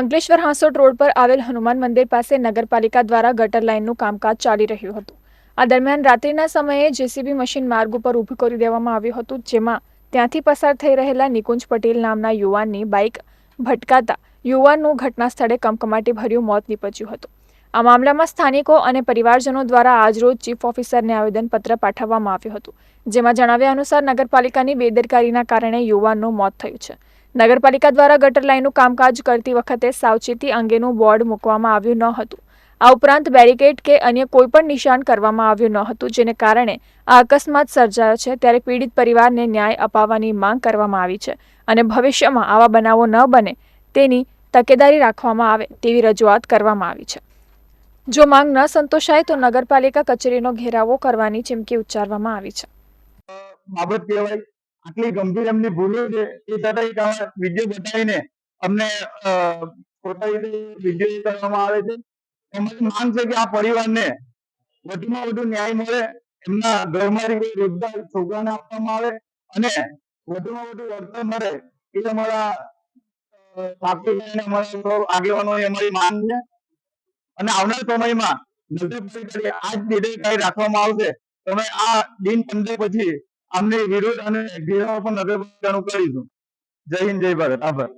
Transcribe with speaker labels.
Speaker 1: Ankleshwar Hansot road પર આવેલ હનુમાન મંદિર પાસે નગરપાલિકા દ્વારા ગટર લાઇનનું કામકાજ ચાલી રહ્યું હતું. આ દરમિયાન રાત્રિના સમયે જેસીબી મશીન માર્ગ ઉપર ઊભું કરી દેવામાં આવ્યું હતું, જેમાં ત્યાંથી પસાર થઈ રહેલા નિકુંજ પટેલ નામના યુવાનની બાઇક ભટકાતા યુવાનનું ઘટના સ્થળે કમકમાટી ભર્યું મોત નીપજ્યું હતું. આ મામલામાં સ્થાનિકો અને પરિવારજનો દ્વારા આજરોજ ચીફ ઓફિસરને આવેદનપત્ર પાઠવવામાં આવ્યું હતું, જેમાં જણાવ્યા અનુસાર નગરપાલિકાની બેદરકારીના કારણે યુવાનનું મોત થયું છે. નગરપાલિકા દ્વારા ગટર લાઇનનું કામકાજ કરતી વખતે સાવચેતી અંગેનું બોર્ડ મૂકવામાં આવ્યું ન હતું. આ ઉપરાંત બેરિકેડ કે અન્ય કોઈપણ નિશાન કરવામાં આવ્યું ન હતું, જેને કારણે આ અકસ્માત સર્જાયો છે, ત્યારે પીડિત પરિવારને ન્યાય અપાવવાની માંગ કરવામાં આવી છે અને ભવિષ્યમાં આવા બનાવો ન બને તેની તકેદારી રાખવામાં આવે તેવી રજૂઆત કરવામાં આવી છે. જો માંગ ન સંતોષાય તો નગરપાલિકા કચેરીનો ઘેરાવો કરવાની ચીમકી ઉચ્ચારવામાં આવી છે.
Speaker 2: બાબત કહેવાય આટલી ગંભીર એમની ભૂલો છે. એ છતાં વીડિયો બતાવીને અમને ખોટા રીતે વીડિયો કરવામાં આવે છે. એમની માંગ છે કે આ પરિવારને વધુમાં વધુ ન્યાય મળે, એમના ઘરમાંથી રોજગાર છોકરાને આપવામાં આવે અને વધુમાં વધુ વળતર મળે એ અમારા માંગ છે. અને આવનાર સમયમાં નગરપાલિકાએ આ જ રાખવામાં આવશે. તમે આ દિન પંદર પછી આમને વિરોધ અને ઘેરાવ પણ નગરપાલિકાનું કરીશું જય હિન્દ જય ભારત. આભાર.